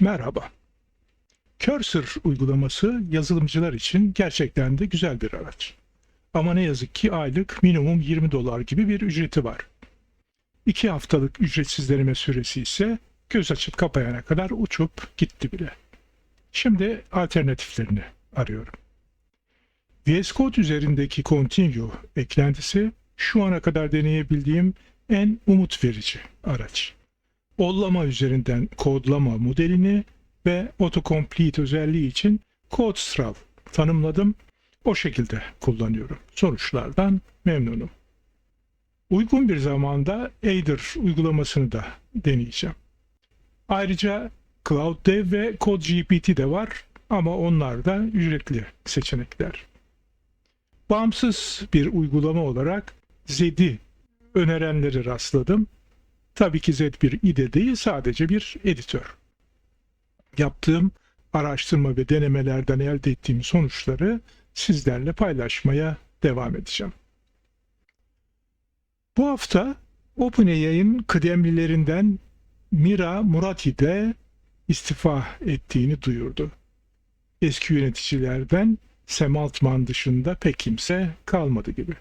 Merhaba. Cursor uygulaması yazılımcılar için gerçekten de güzel bir araç. Ama ne yazık ki aylık minimum 20 dolar gibi bir ücreti var. 2 haftalık ücretsiz deneme süresi ise göz açıp kapayana kadar uçup gitti bile. Şimdi alternatiflerini arıyorum. VS Code üzerindeki Continue eklentisi şu ana kadar deneyebildiğim en umut verici araç. Ollama üzerinden kodlama modelini ve autocomplete özelliği için CodeStral tanımladım. O şekilde kullanıyorum. Sonuçlardan memnunum. Uygun bir zamanda Aider uygulamasını da deneyeceğim. Ayrıca CloudDev ve CodeGPT de var ama onlar da ücretli seçenekler. Bağımsız bir uygulama olarak Zed'i önerenleri rastladım. Tabii ki Z bir IDE değil sadece bir editör. Yaptığım araştırma ve denemelerden elde ettiğim sonuçları sizlerle paylaşmaya devam edeceğim. Bu hafta OpenAI'ın kıdemlilerinden Mira Murati de istifa ettiğini duyurdu. Eski yöneticilerden Sam Altman dışında pek kimse kalmadı gibi.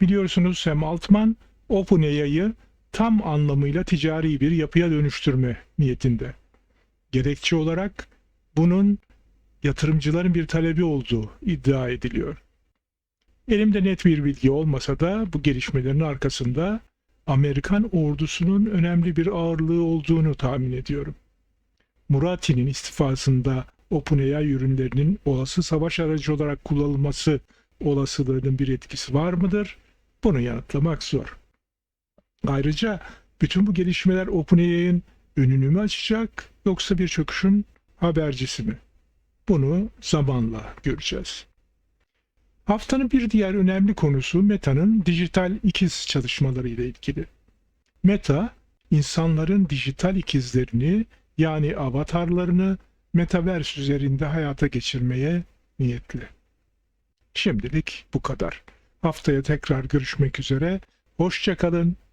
Biliyorsunuz Sam Altman OpenAI'yı tam anlamıyla ticari bir yapıya dönüştürme niyetinde. Gerekçe olarak bunun yatırımcıların bir talebi olduğu iddia ediliyor. Elimde net bir bilgi olmasa da bu gelişmelerin arkasında Amerikan ordusunun önemli bir ağırlığı olduğunu tahmin ediyorum. Murati'nin istifasında OpenAI ürünlerinin olası savaş aracı olarak kullanılması olasılığının bir etkisi var mıdır? Bunu yanıtlamak zor. Ayrıca bütün bu gelişmeler OpenAI'nin önünü mü açacak yoksa bir çöküşün habercisi mi? Bunu zamanla göreceğiz. Haftanın bir diğer önemli konusu Meta'nın dijital ikiz çalışmaları ile ilgili. Meta, insanların dijital ikizlerini yani avatarlarını Metaverse üzerinde hayata geçirmeye niyetli. Şimdilik bu kadar. Haftaya tekrar görüşmek üzere. Hoşçakalın.